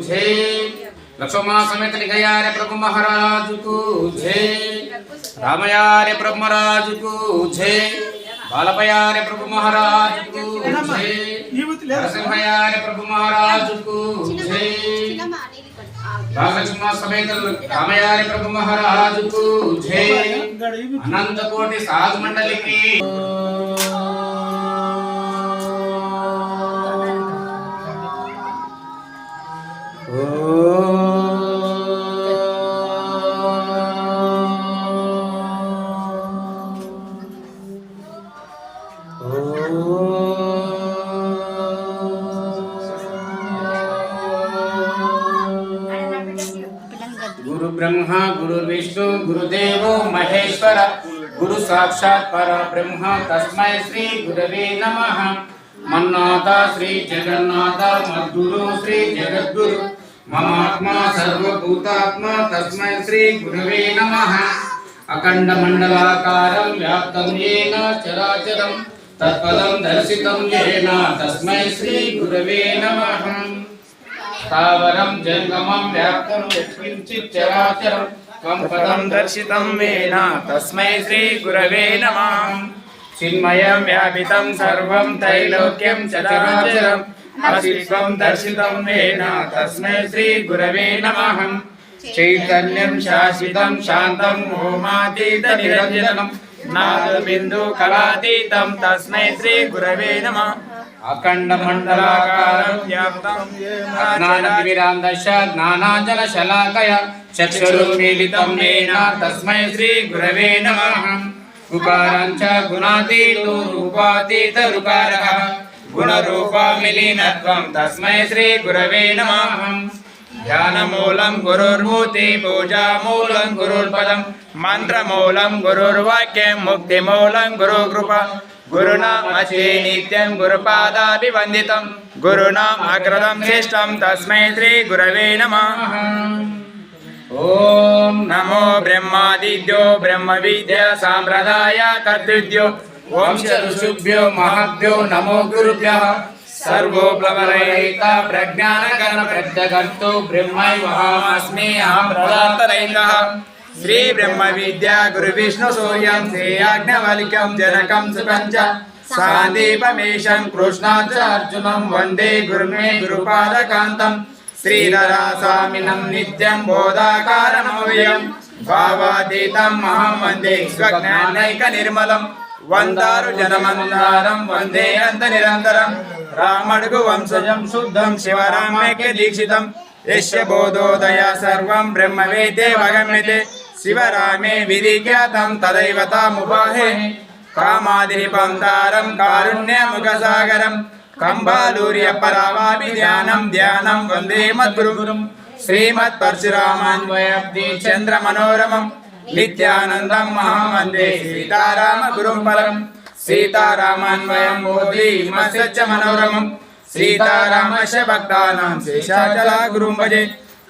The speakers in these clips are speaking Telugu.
జై లక్ష్మణ సమేత నిగయార్య ప్రభు మహారాజుకు జై రామయార్య ప్రభు को జై బాలపయారే ప్రభు మహారాజుకు జై నరసింహయార్య ప్రభు మహారాజుకు జై రామలక్ష్మణ సమేత రామయారే ప్రభు మహారాజుకు జై అనంతకోటి సాధు మండలికి గురు బ్రహ్మ గురు విష్ణు గురుదేవో మహేశ్వర గురు సాక్షాత్ పర బ్రహ్మ తస్మై శ్రీ గురవే నమ మన్నాథ శ్రీ జగన్నాథ మద్గురు శ్రీ జగద్గురు మమాత్మా సర్వభూతాత్మ తస్మై శ్రీ గురవే నమ అఖండ మండలాకారం వ్యాప్తం ఏన చరాచరం తత్పదం దర్శితం ఏన తస్మై శ్రీ గురవే నమః స్థావరం జంగమం వ్యాప్తం యత్కించిత్ చరాచరం త్వం పదం దర్శితం వేన తస్మై శ్రీ గురవే నమః చిన్మయం వ్యాపితం సర్వం త్రైలోక్యం చరాచరం అస్తిత్వం దర్శితం వేన తస్మై శ్రీ గురవే నమః చైతన్యం अखंड मंडलाकार ज्ञानतिमिरान्दश ज्ञानाञ्जनशलाकय चक्षुरुं मिलितं येन तस्मै श्रीगुरवे नमः। उकाराञ्च गुणातीतो रूपातीतरुकारः गुणरूपमिलीनत्वं गुरुकृपा రూపాతీత గురునామచే నిత్యం గురుపాదాభివందితం గురునాం అగ్రదం శ్రేష్టం తస్మై శ్రీ గురవే నమ ఓం నమో బ్రహ్మాదిద్యో బ్రహ్మ విద్య సాంప్రదాయ కర్తృద్యో వంశ ఋషుభ్యో మహభ్యో నమో గురుభ్య సర్వోప్లవరైత ప్రజ్ఞానకరణ ప్రత్యగర్తో బ్రహ్మైవహామస్మి అహం ప్రదాతరైత శ్రీ బ్రహ్మ విద్య గురు విష్ణు సూర్యం శ్రీ శ్రేయాజ్ఞవల్క్యం జనకం సుపంచ సాందీపమేషం కృష్ణార్జునం వందే గురుమే గురుపాదకాంతం శ్రీధరా స్వామినం నిత్యం బోధాకారమవ్యయం భావాతీతం మహం వందే స్వజ్ఞానైక నిర్మలం వందారు జనమందారం వందే అంత నిరంతరం రామడుగు వంశజం శుద్ధం శివరామైక్య దీక్షితం యస్య బోధోదయ సర్వం బ్రహ్మవేదే వగమ్యతే. శివరామే విధిఖ్యాతం తదైవ తాముపాహే. కామాదిరిపంతారం కారుణ్యముఖసాగరం. కంబాలూర్య పరావాపి ధ్యానం ధ్యానం వందే మద్గురుం. శ్రీమత్ పరశురామాన్వయబ్ది చంద్ర మనోరమం నిత్యానందం మహం వందే సీతారామ సీతారామశ భక్తానాం శేషాచలా గురుం భజే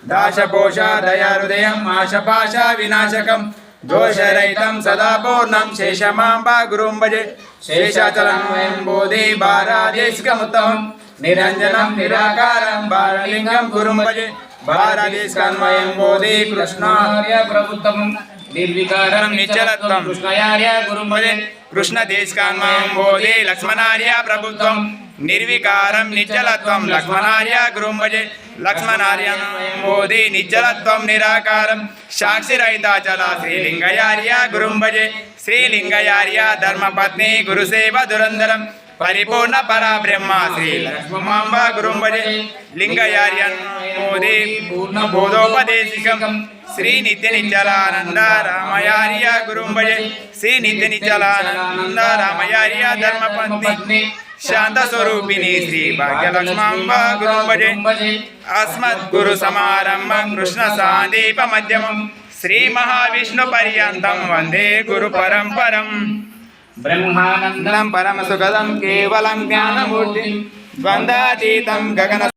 దాశపోష దయాహృదయం ఆశపాశ వినాశకం. దోషరహితం సదా పూర్ణం శేషమాంబా గురుం భజే శేషాచలం వయం బోధే బారాదేశికముత్తమం నిరంజనం నిరాకారం బాలలింగం గురుం భజే భారదేశకన్వయం బోధే కృష్ణార్య ప్రభుత్వం నిర్వికారం నిశ్చలత్వం కృష్ణయార్య గురుం భజే కృష్ణ దేశకాన్వయం బోధి లక్ష్మణార్య ప్రభుత్వం. నిర్వికారం నిచ్చలత్వం. లక్ష్మణార్య గురుం భజే లక్ష్మణార్య బోధి నిశ్చలత్వం నిరాకారం. సాక్షిరహితాచల శ్రీలింగయార్య గురుం భజే శ్రీలింగయార్య ధర్మపత్ని గురుసేవ దురంధరం. పరిపూర్ణ పరాబ్రహ్మ శ్రీ లక్ష్మమాంబ గురుం భజే లింగయార్య మోదే పూర్ణ బోధోపదేశికం. శ్రీ నిత్య నిచ్చలానంద రామయార్య గురుం భజే శ్రీ నిత్య నిచ్చలానంద రామయార్య ధర్మపత్ని. శాంత స్వరూపిణి శ్రీ భాగ్యలక్ష్మాంబ గురుం భజే అస్మద్ గురు సమారంభం కృష్ణ సాందీప మధ్యమం శ్రీ మహావిష్ణు పర్యంతం వందే గురు పరంపరం బ్రహ్మానందం పరమ సుఖదం కేవలం జ్ఞానమూర్తి ద్వందాతీతం గగన